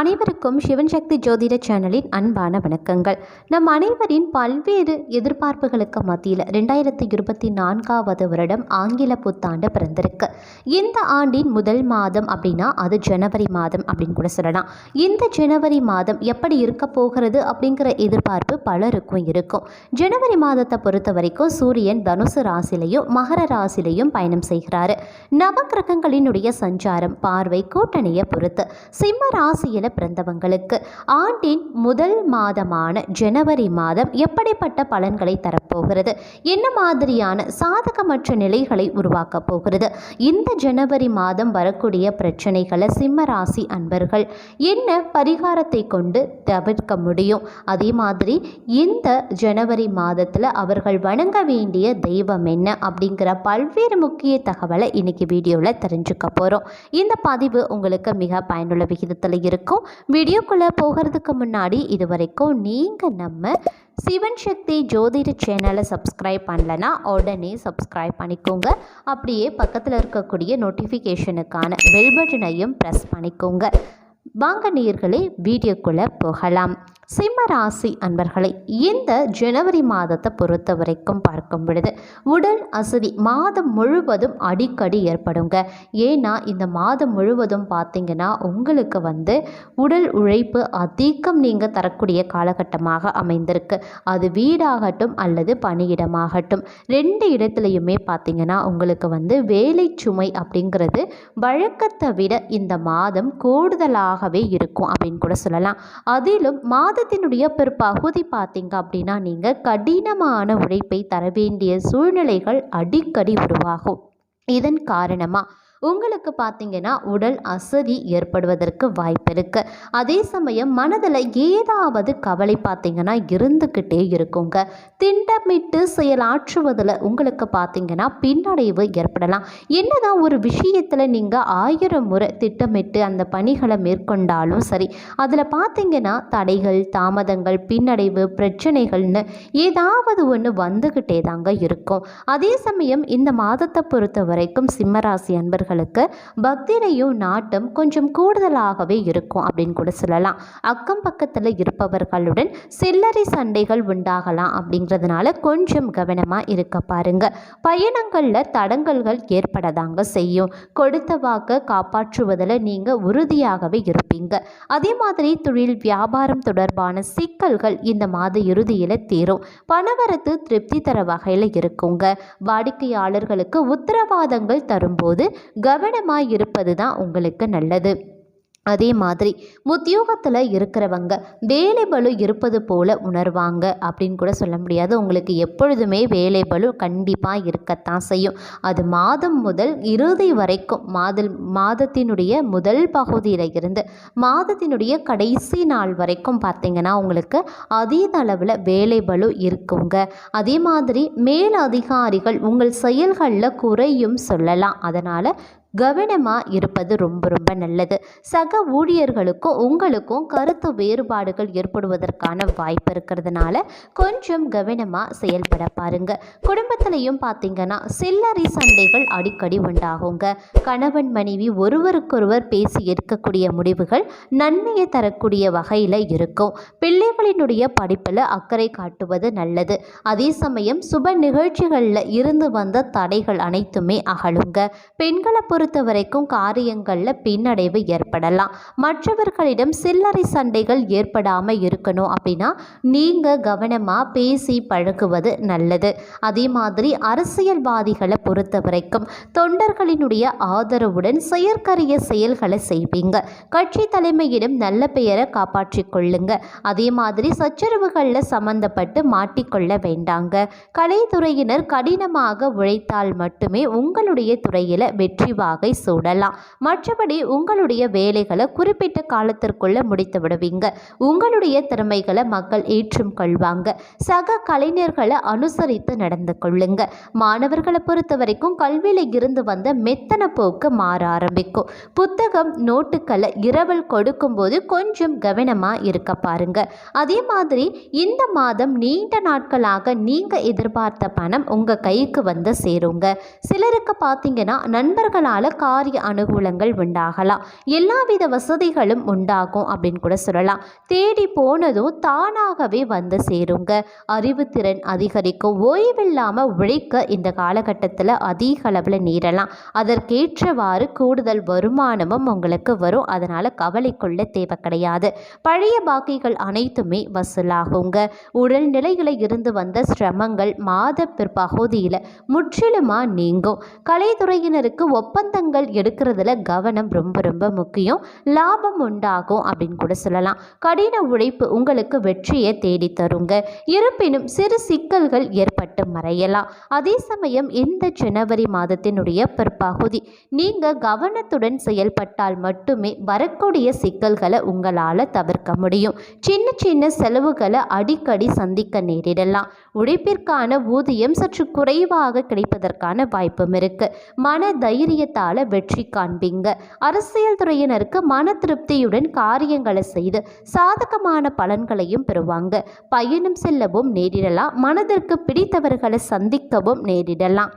அனைவருக்கும் சிவன் சக்தி ஜோதிட சேனலின் அன்பான வணக்கங்கள். நம் அனைவரின் பல்வேறு எதிர்பார்ப்புகளுக்கு மத்தியில் ரெண்டாயிரத்தி இருபத்தி நான்காவது வருடம் ஆங்கில புத்தாண்டு பிறந்திருக்கு. இந்த ஆண்டின் முதல் மாதம் அப்படின்னா அது ஜனவரி மாதம் அப்படின்னு கூட சொல்லலாம். இந்த ஜனவரி மாதம் எப்படி இருக்க போகிறது அப்படிங்கிற எதிர்பார்ப்பு பலருக்கும் இருக்கும். ஜனவரி மாதத்தை பொறுத்த வரைக்கும் சூரியன் தனுசு ராசிலையும் மகர ராசிலையும் பயணம் செய்கிறாரு. நவக்கிரகங்களினுடைய சஞ்சாரம் பார்வை கூட்டணியை பொறுத்து. சிம்ம ராசியில் பிறந்தவங்களுக்கு. ஆண்டின் முதல் மாதமான ஜனவரி மாதம் எப்படிப்பட்ட பலன்களை தரப்போகிறது? என்ன மாதிரியான சாதகமற்ற நிலைகளை உருவாக்கப் போகிறது? இந்த ஜனவரி மாதம் வரக்கூடிய பிரச்சனைகளை சிம்ம ராசி அன்பர்கள் என்ன பரிகாரத்தை கொண்டு தவிர்க்க முடியும்? அதே மாதிரி இந்த ஜனவரி மாதத்தில் அவர்கள் வணங்க வேண்டிய தெய்வம் என்ன? அப்படிங்கிற பல்வேறு முக்கிய தகவலை இன்னைக்கு வீடியோவில் தெரிஞ்சுக்க போகிறோம் இந்த பதிவு உங்களுக்கு மிக பயனுள்ள விகிதத்தில் இருக்கும். வீடியோக்குள்ளே போகிறதுக்கு முன்னாடி இது வரைக்கும் நீங்கள் நம்ம சிவன் சக்தி ஜோதிட சேனலை சப்ஸ்கிரைப் பண்ணலன்னா உடனே சப்ஸ்கிரைப் பண்ணிக்கோங்க. அப்படியே பக்கத்தில் இருக்கக்கூடிய நோட்டிஃபிகேஷனுக்கான பெல் பட்டனையும் ப்ரெஸ் பண்ணிக்கோங்க. வாங்க நீர்களே வீடியோக்குள்ளே போகலாம். சிம்ம ராசி அன்பர்களை இந்த ஜனவரி மாதத்தை பொறுத்த வரைக்கும் பார்க்கும் பொழுது உடல் அசதி மாதம் முழுவதும் அடிக்கடி ஏற்படுங்க. ஏன்னா இந்த மாதம் முழுவதும் பார்த்தீங்கன்னா உங்களுக்கு வந்து உடல் உழைப்பு அதிகம் நீங்கள் தரக்கூடிய காலகட்டமாக அமைந்திருக்கு. அது வீடாகட்டும் அல்லது பணியிடமாகட்டும். ரெண்டு இடத்துலையுமே பார்த்தீங்கன்னா உங்களுக்கு வந்து வேலை சுமை அப்படிங்கிறது வழக்கத்தை விட இந்த மாதம் கூடுதலாகவே இருக்கும் அப்படின்னு கூட சொல்லலாம். அதிலும் மாதத்தினுடைய பிற்பகுதி பார்த்தீங்க அப்படின்னா நீங்கள் கடினமான உழைப்பை தர வேண்டிய சூழ்நிலைகள் அடிக்கடி உருவாகும். இதன் காரணமாக உங்களுக்கு பார்த்தீங்கன்னா உடல் அசதி ஏற்படுவதற்கு வாய்ப்பு இருக்குது அதே சமயம் மனதில் ஏதாவது கவலை பார்த்தீங்கன்னா இருந்துக்கிட்டே இருக்குங்க. திட்டமிட்டு செயலாற்றுவதில் உங்களுக்கு பார்த்தீங்கன்னா பின்னடைவு ஏற்படலாம். என்னதான் ஒரு விஷயத்தில் நீங்கள் ஆயிரம் முறை திட்டமிட்டு அந்த பணிகளை மேற்கொண்டாலும் சரி அதில் பார்த்தீங்கன்னா தடைகள் தாமதங்கள் பின்னடைவு பிரச்சனைகள்னு ஏதாவது ஒன்று வந்துக்கிட்டே தாங்க இருக்கும். அதே சமயம் இந்த மாதத்தை பொறுத்த வரைக்கும் சிம்மராசி அன்பர்கள் அன்பர்களுக்கு பக்திரையும் நாட்டம் கொஞ்சம் கூடுதலாகவே இருக்கும் அப்படின்னு கூட சொல்லலாம். அக்கம் பக்கத்தில் இருப்பவர்களுடன் சில்லறை சண்டைகள் உண்டாகலாம் அப்படிங்கிறதுனால கொஞ்சம் கவனமாக இருக்க பாருங்க. பயணங்களில் தடங்கல்கள் ஏற்படதாங்க செய்யும். கொடுத்த வாக்கை காப்பாற்றுவதில் நீங்கள் உறுதியாகவே இருப்பீங்க. அதே மாதிரி தொழில் வியாபாரம் தொடர்பான சிக்கல்கள் இந்த மாத இறுதியில் தீரும். பணவரத்து திருப்தி தர வகையில் இருக்குங்க. வாடிக்கையாளர்களுக்கு உத்தரவாதங்கள் தரும்போது கவனமாக இருப்பது தான் உங்களுக்கு நல்லது. அதே மாதிரி உத்தியோகத்தில் இருக்கிறவங்க வேலை பலு இருப்பது போல உணர்வாங்க அப்படின்னு கூட சொல்ல முடியாது. உங்களுக்கு எப்பொழுதுமே வேலை பலு கண்டிப்பாக இருக்கத்தான் செய்யும். அது மாதம் முதல் இறுதி வரைக்கும் மாதல் மாதத்தினுடைய முதல் பகுதியில் இருந்து மாதத்தினுடைய கடைசி நாள் வரைக்கும் பார்த்திங்கன்னா உங்களுக்கு அதீத அளவில் வேலை பலு இருக்குங்க. அதே மாதிரி மேல் அதிகாரிகள் உங்கள் செயல்களில் குறையும் சொல்லலாம். அதனால் கவனமாக இருப்பது ரொம்ப ரொம்ப நல்லது. சக ஊழியர்களுக்கும் உங்களுக்கும் கருத்து வேறுபாடுகள் ஏற்படுவதற்கான வாய்ப்பு இருக்கிறதுனால கொஞ்சம் கவனமாக செயல்பட பாருங்க. குடும்பத்திலையும் பார்த்தீங்கன்னா சில்லறை சண்டைகள் அடிக்கடி உண்டாகுங்க. கணவன் மனைவி ஒருவருக்கொருவர் பேசி எடுக்கக்கூடிய முடிவுகள் நன்மையை தரக்கூடிய வகையில் இருக்கும். பிள்ளைகளினுடைய படிப்பில் அக்கறை காட்டுவது நல்லது. அதே சமயம் சுப நிகழ்ச்சிகளில் இருந்து வந்த தடைகள் அனைத்துமே அகலுங்க. பெண்களை பொறுத்த பொறுத்த வரைக்கும் காரியங்களில் பின்னடைவு ஏற்படலாம். மற்றவர்களிடம் சில்லறை சண்டைகள் ஏற்படாமல் இருக்கணும் அப்படின்னா நீங்கள் கவனமாக பேசி பழகுவது நல்லது. அதே மாதிரி அரசியல்வாதிகளை பொறுத்த வரைக்கும் தொண்டர்களினுடைய ஆதரவுடன் செயற்கரிய செயல்களை செய்வீங்க. கட்சி தலைமையிடம் நல்ல பெயரை காப்பாற்றிக் கொள்ளுங்க. அதே மாதிரி சச்சரவுகளில் சம்பந்தப்பட்டு மாட்டிக்கொள்ள வேண்டாங்க. கலைத்துறையினர் கடினமாக உழைத்தால் மட்டுமே உங்களுடைய துறையில் வெற்றி வாகை சூடலாம். மற்றபடி உங்களுடைய வேலைகளை குறிப்பிட்ட காலத்திற்குள்ள முடித்து விடுவீங்க. உங்களுடைய திறமைகளை மக்கள் ஏற்றும் கொள்வாங்க. சக கலைஞர்களை அனுசரித்து நடந்து கொள்ளுங்க. மாணவர்களை பொறுத்த வரைக்கும் கல்வியில் இருந்து வந்த மெத்தன போக்கு மாற ஆரம்பிக்கும். புத்தகம் நோட்டுக்களை இரவல் கொடுக்கும்போது கொஞ்சம் கவனமாக இருக்க பாருங்க. அதே மாதிரி இந்த மாதம் நீண்ட நாட்களாக நீங்கள் எதிர்பார்த்த பணம் உங்கள் கைக்கு வந்து சேருங்க. சிலருக்கு பார்த்தீங்கன்னா நண்பர்களால் இதனால் காரிய அனுகூலங்கள் உண்டாகலாம். எல்லாவித வசதிகளும் உண்டாகும் அப்படின்னு கூட சொல்லலாம். தேடி போனதும் தானாகவே வந்து சேருங்க. அறிவுத்திறன் அதிகரிக்கும் ஓய்வில்லாமல் உழைக்க இந்த காலகட்டத்தில் அதிக அளவில் நேரலாம். அதற்கேற்றவாறு கூடுதல் வருமானமும் உங்களுக்கு வரும். அதனால் கவலைக்குள்ள தேவை கிடையாது. பழைய பாக்கிகள் அனைத்துமே வசூலாகுங்க. உடல்நிலையில் இருந்து வந்த சிரமங்கள் மாத பிற்பகுதியில் முற்றிலுமாக நீங்கும். கலைத்துறையினருக்கு ஒப்பந்தங்கள் எடுக்கிறதுல கவனம் ரொம்ப ரொம்ப முக்கியம். லாபம் உண்டாகும் அப்படின்னு கூட சொல்லலாம். கடின உழைப்பு உங்களுக்கு வெற்றியை தேடி தருங்க. இருப்பினும் சிறு சிக்கல்கள் ஏற்பட்டு மறையலாம். அதே சமயம் இந்த ஜனவரி மாதத்தினுடைய பிற்பகுதி நீங்கள் கவனத்துடன் செயல்பட்டால் மட்டுமே வரக்கூடிய சிக்கல்களை உங்களால் தவிர்க்க முடியும். சின்ன சின்ன செலவுகளை அடிக்கடி சந்திக்க நேரிடலாம். உழைப்பிற்கான ஊதியம் சற்று குறைவாக கிடைப்பதற்கான வாய்ப்பும் இருக்கு. மன தைரியத்தால் வெற்றி காண்பீங்க. அரசியல் துறையினருக்கு மன திருப்தியுடன் காரியங்களை செய்து சாதகமான பலன்களையும் பெறுவாங்க. பயணம் செல்லவும் நேரிடலாம். மனதிற்கு பிடித்தவர்களை சந்திக்கவும் நேரிடலாம்.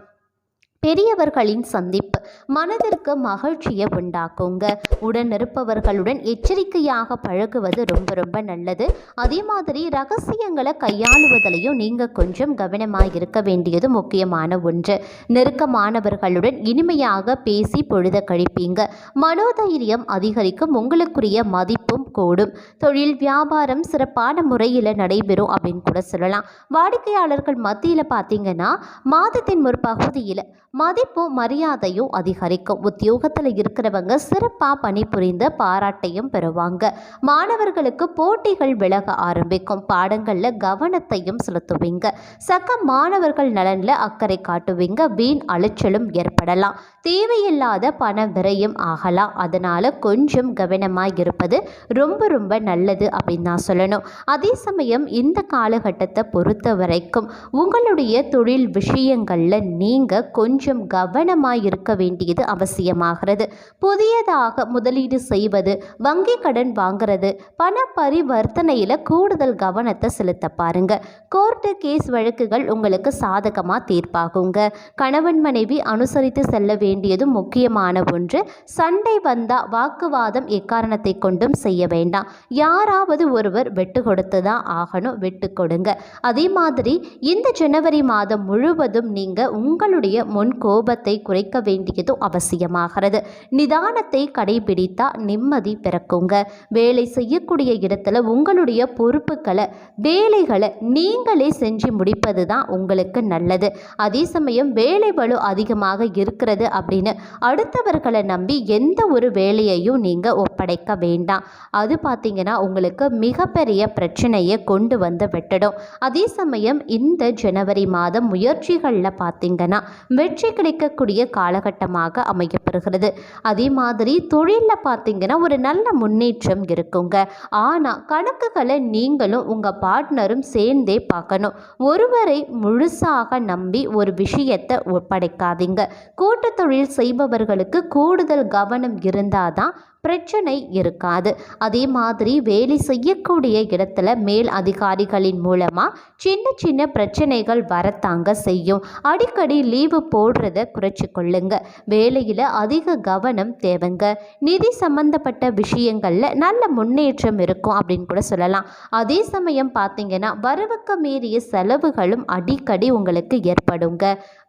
பெரியவர்களின் சந்திப்பு மனதிற்கு மகிழ்ச்சியை உண்டாக்குங்க. உடன் இருப்பவர்களுடன் எச்சரிக்கையாக பழகுவது ரொம்ப ரொம்ப நல்லது. அதே மாதிரி ரகசியங்களை கையாளுவதிலையும் நீங்கள் கொஞ்சம் கவனமாக இருக்க வேண்டியது முக்கியமான ஒன்று. நெருக்கமானவர்களுடன் இனிமையாக பேசி பொழுத கழிப்பீங்க. மனோதைரியம் அதிகரிக்கும் உங்களுக்குரிய மதிப்பும் கூடும். தொழில் வியாபாரம் சிறப்பான முறையில் நடைபெறும் அப்படின்னு கூட சொல்லலாம். வாடிக்கையாளர்கள் மத்தியில் பார்த்தீங்கன்னா மாதத்தின் ஒரு பகுதியில் மதிப்பும் மரியாதையும் அதிகரிக்கும். உத்தியோகத்தில் இருக்கிறவங்க சிறப்பாக பணிபுரிந்த பாராட்டையும் பெறுவாங்க. மாணவர்களுக்கு போட்டிகள் விலக ஆரம்பிக்கும். பாடங்களில் கவனத்தையும் செலுத்துவீங்க. சக்க மாணவர்கள் நலனில் அக்கறை காட்டுவீங்க. வீண் அலைச்சலும் ஏற்படலாம். தேவையில்லாத பண விரயம் ஆகலாம். அதனால் கொஞ்சம் கவனமாக இருப்பது ரொம்ப ரொம்ப நல்லது அப்படின்னு நான் சொல்லணும். அதே சமயம் இந்த காலகட்டத்தை பொறுத்த வரைக்கும் உங்களுடைய தொழில் விஷயங்களில் நீங்கள் கொஞ்சம் கவனமாக இருக்க வேண்டியது அவசியமாகிறது. புதியதாக முதலீடு செய்வது வங்கி கடன் வாங்குறது பண பரிவர்த்தனையில் கூடுதல் கவனத்தை செலுத்த பாருங்க. கோர்ட்டு கேஸ் வழக்குகள் உங்களுக்கு சாதகமாக தீர்ப்பாகுங்க. கணவன் மனைவி அனுசரித்து செல்ல வேண்டியதும் முக்கியமான ஒன்று. சண்டை வந்தால் வாக்குவாதம் எக்காரணத்தை கொண்டும் செய்ய வேண்டாம். யாராவது ஒருவர் வெட்டு கொடுத்து தான் ஆகணும் விட்டு கொடுங்க. அதே மாதிரி இந்த ஜனவரி மாதம் முழுவதும் நீங்கள் உங்களுடைய முன் கோபத்தை குறைக்க வேண்டியதும் அவசியமாகிறது. நிதானத்தை கடைபிடித்தா நிம்மதி பிறக்குங்க. வேலை செய்யக்கூடிய இடத்துல உங்களுடைய பொறுப்புகளை வேலைகளை நீங்களே செஞ்சு முடிப்பது தான் உங்களுக்கு நல்லது. அதே சமயம் வேலை பளு அதிகமாக இருக்கிறது அப்படின்னு அடுத்தவர்களை நம்பி எந்த ஒரு வேலையையும் நீங்கள் ஒப்படைக்க வேண்டாம். அது பார்த்தீங்கன்னா உங்களுக்கு மிகப்பெரிய பிரச்சனையை கொண்டு வந்து விட்டுடும். அதே சமயம் இந்த ஜனவரி மாதம் முயற்சிகளில் பார்த்தீங்கன்னா வெற்றி கிடைக்கக்கூடிய காலகட்டமாக அமையப்பெறுகிறது. அதே மாதிரி தொழிலில் பார்த்தீங்கன்னா ஒரு நல்ல முன்னேற்றம் இருக்குங்க. ஆனால் கணக்குகளை நீங்களும் உங்கள் பார்ட்னரும் சேர்ந்தே பார்க்கணும். ஒருவரை முழுசாக நம்பி ஒரு விஷயத்தை ஒப்படைக்காதீங்க. கூட்டத்தொழில் செய்பவர்களுக்கு கூடுதல் கவனம் இருந்தால் தான் பிரச்சனை இருக்காது. அதே மாதிரி வேலை செய்யக்கூடிய இடத்துல மேல் அதிகாரிகளின் மூலமாக சின்ன சின்ன பிரச்சனைகள் வரத்தாங்க செய்யும். அடிக்கடி லீவு போடுறத குறைச்சி கொள்ளுங்க. வேலையில் அதிக கவனம் தேவைங்க. நிதி சம்பந்தப்பட்ட விஷயங்களில் நல்ல முன்னேற்றம் இருக்கும் அப்படின்னு கூட சொல்லலாம். அதே சமயம் பார்த்தீங்கன்னா வரவுக்கு மீறிய செலவுகளும் அடிக்கடி உங்களுக்கு ஏற்படுங்க.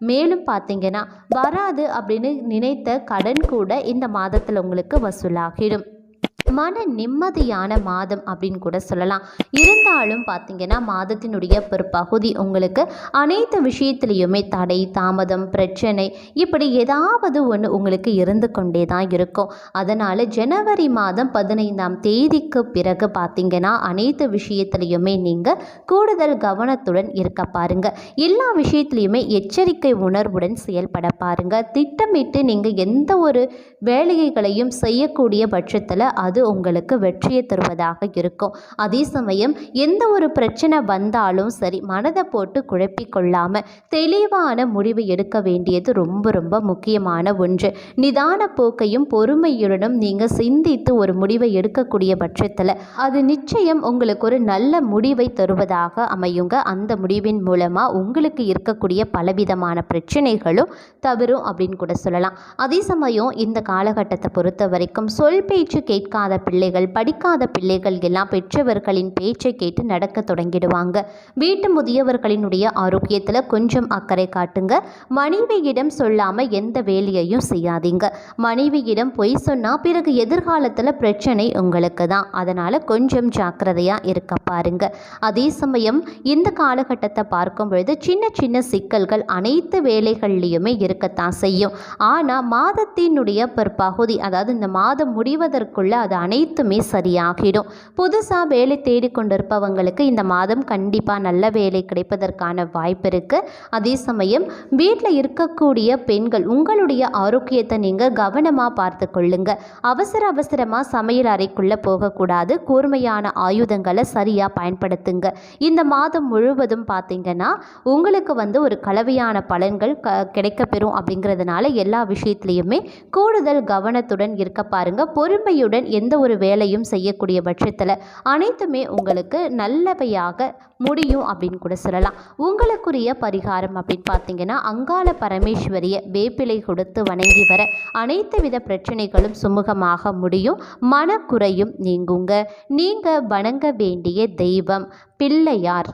மேலும் பார்த்தீங்கன்னா வராது அப்படின்னு நினைத்த கடன் கூட இந்த மாதத்தில் உங்களுக்கு ഉണ്ടാക്കിയിടും. மன நிம்மதியான மாதம் அப்படின்னு கூட சொல்லலாம். இருந்தாலும் பார்த்தீங்கன்னா மாதத்தினுடைய பிற்பகுதி உங்களுக்கு அனைத்து விஷயத்திலையுமே தடை தாமதம் பிரச்சனை இப்படி ஏதாவது ஒன்று உங்களுக்கு இருந்து கொண்டே தான் இருக்கும். அதனால் ஜனவரி மாதம் பதினைந்தாம் தேதிக்கு பிறகு பார்த்தீங்கன்னா அனைத்து விஷயத்திலையுமே நீங்கள் கூடுதல் கவனத்துடன் இருக்க பாருங்க. எல்லா விஷயத்துலையுமே எச்சரிக்கை உணர்வுடன் செயல்பட பாருங்கள் திட்டமிட்டு நீங்கள் எந்த ஒரு வேலைகளையும் செய்யக்கூடிய பட்சத்தில் அது அது உங்களுக்கு வெற்றியை தருவதாக இருக்கும். அதே சமயம் எந்த ஒரு பிரச்சனை வந்தாலும் சரி மனதை போட்டு குழப்பிக்கொள்ளாமல் தெளிவான முடிவு எடுக்க வேண்டியது ரொம்ப ரொம்ப முக்கியமான ஒன்று. நிதான போக்கையும் பொறுமையுடனும் நீங்கள் சிந்தித்து ஒரு முடிவை எடுக்கக்கூடிய பட்சத்தில் அது நிச்சயம் உங்களுக்கு ஒரு நல்ல முடிவை தருவதாக அமையுங்க. அந்த முடிவின் மூலமாக உங்களுக்கு இருக்கக்கூடிய பலவிதமான பிரச்சனைகளும் தவறும் அப்படின்னு கூட சொல்லலாம். அதே சமயம் இந்த காலகட்டத்தை பொறுத்த வரைக்கும் சொல் பேச்சு கேட்காத பிள்ளைகள் படிக்காத பிள்ளைகள் எல்லாம் பெற்றவர்களின் பேச்சை கேட்டு நடக்க தொடங்கிடுவாங்க. வீட்டு முதியவர்களினுடைய ஆரோக்கியத்தில் கொஞ்சம் அக்கறை காட்டுங்க. மனைவியிடம் சொல்லாமல் எந்த வேலையையும் செய்யாதீங்க. மனைவியிடம் பொய் சொன்னால் பிறகு எதிர்காலத்தில் பிரச்சனை உங்களுக்கு தான் அதனால் கொஞ்சம் ஜாக்கிரதையாக இருக்க பாருங்க. அதே சமயம் இந்த காலகட்டத்தை பார்க்கும் பொழுது சின்ன சின்ன சிக்கல்கள் அனைத்து வேலைகள்லையுமே இருக்கத்தான் செய்யும். ஆனால் மாதத்தினுடைய பிற்பகுதி அதாவது இந்த மாதம் முடிவதற்குள்ள அது அனைத்துமே சரியாகிடும். புதுசாக வேலை தேடிக்கொண்டிருப்பவங்களுக்கு இந்த மாதம் கண்டிப்பாக நல்ல வேலை கிடைப்பதற்கான வாய்ப்பு இருக்குது அதே சமயம் வீட்டில் இருக்கக்கூடிய பெண்கள் உங்களுடைய ஆரோக்கியத்தை நீங்கள் கவனமாக பார்த்து கொள்ளுங்க. அவசர அவசரமாக சமையல் அறைக்குள்ளே போகக்கூடாது. கூர்மையான ஆயுதங்களை சரியாக பயன்படுத்துங்க. இந்த மாதம் முழுவதும் பார்த்தீங்கன்னா உங்களுக்கு வந்து ஒரு கலவையான பலன்கள் க கிடைக்கப்பெறும் அப்படிங்கிறதுனால எல்லா விஷயத்துலையுமே கூடுதல் கவனத்துடன் இருக்க பாருங்க. பொறுமையுடன் எந்த எந்த ஒரு வேலையும் செய்யக்கூடிய பட்சத்தில் அனைத்துமே உங்களுக்கு நல்லவையாக முடியும் அப்படின்னு கூட சொல்லலாம். உங்களுக்குரிய பரிகாரம் அப்படின்னு பார்த்தீங்கன்னா அங்காள பரமேஸ்வரிய வேப்பிலை கொடுத்து வணங்கி வர அனைத்து வித பிரச்சனைகளும் சுமூகமாக முடியும். மனக்குறையும் நீங்குங்க. நீங்கள் வணங்க வேண்டிய தெய்வம் பிள்ளையார்.